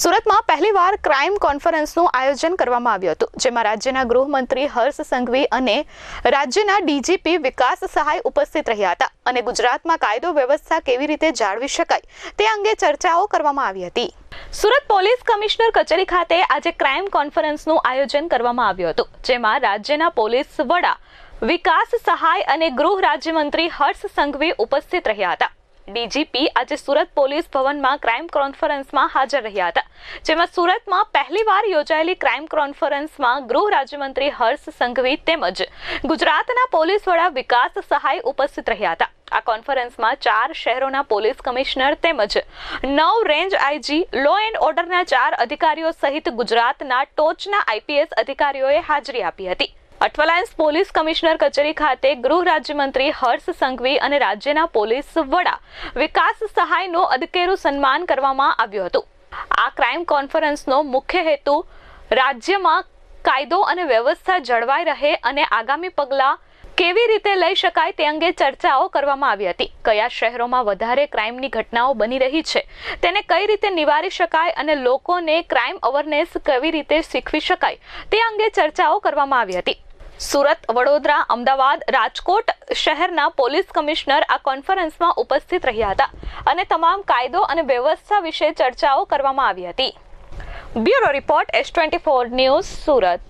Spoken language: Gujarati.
સુરતમાં પહેલીવાર ક્રાઇમ કોન્ફરન્સનું આયોજન કરવામાં આવ્યું હતું, જેમાં રાજ્યના ગૃહમંત્રી હર્ષ સંઘવી અને રાજ્યના ડીજીપી વિકાસ સહાય ઉપસ્થિત રહ્યા હતા અને ગુજરાતમાં કાયદો વ્યવસ્થા કેવી રીતે જાળવી શકાય તે અંગે ચર્ચાઓ કરવામાં આવી હતી. સુરત પોલીસ કમિશનર કચેરી ખાતે આજે ક્રાઇમ કોન્ફરન્સનું આયોજન કરવામાં આવ્યું હતું, જેમાં રાજ્યના પોલીસ વડા વિકાસ સહાય અને ગૃહ રાજ્યમંત્રી હર્ષ સંઘવી ઉપસ્થિત રહ્યા હતા. ડીજીપી આજે સુરત પોલીસ ભવનમાં ક્રાઇમ કોન્ફરન્સમાં હાજર રહ્યા હતા. જેમાં સુરતમાં પહેલીવાર યોજાયેલી ક્રાઇમ કોન્ફરન્સમાં ગૃહ રાજ્યમંત્રી હર્ષ સંઘવી તેમજ ગુજરાતના પોલીસ વડા વિકાસ સહાય ઉપસ્થિત રહ્યા હતા. આ કોન્ફરન્સમાં ચાર શહેરોના પોલીસ કમિશનર તેમજ નવ રેન્જ આઈજી લો એન્ડ ઓર્ડરના ચાર અધિકારીઓ સહિત ગુજરાતના ટોચના આઈપીએસ અધિકારીઓએ હાજરી આપી હતી. અઠવાલાયન્સ પોલીસ કમિશનર કચેરી ખાતે ગૃહ રાજ્યમંત્રી હર્ષ સંઘવી અને રાજ્યના પોલીસ વડા વિકાસ સહાયનો અદકેરું સન્માન કરવામાં આવ્યું હતું. આ ક્રાઇમ કોન્ફરન્સનો મુખ્ય હેતુ રાજ્યમાં કાયદો અને વ્યવસ્થા જળવાઈ રહે અને આગામી પગલાં કેવી રીતે લઈ શકાય તે અંગે ચર્ચાઓ કરવામાં આવી હતી. કયા શહેરોમાં વધારે ક્રાઇમની ઘટનાઓ બની રહી છે, તેને કઈ રીતે નિવારી શકાય અને લોકોને ક્રાઇમ અવેરનેસ કેવી રીતે શીખવી શકાય તે અંગે ચર્ચાઓ કરવામાં આવી હતી. સુરત, વડોદરા, અમદાવાદ, રાજકોટ શહેરના પોલીસ કમિશનર આ કોન્ફરન્સમાં ઉપસ્થિત રહ્યા હતા અને તમામ કાયદો અને વ્યવસ્થા વિશે ચર્ચાઓ કરવામાં આવી હતી. Bureau report S twenty four news, Surat.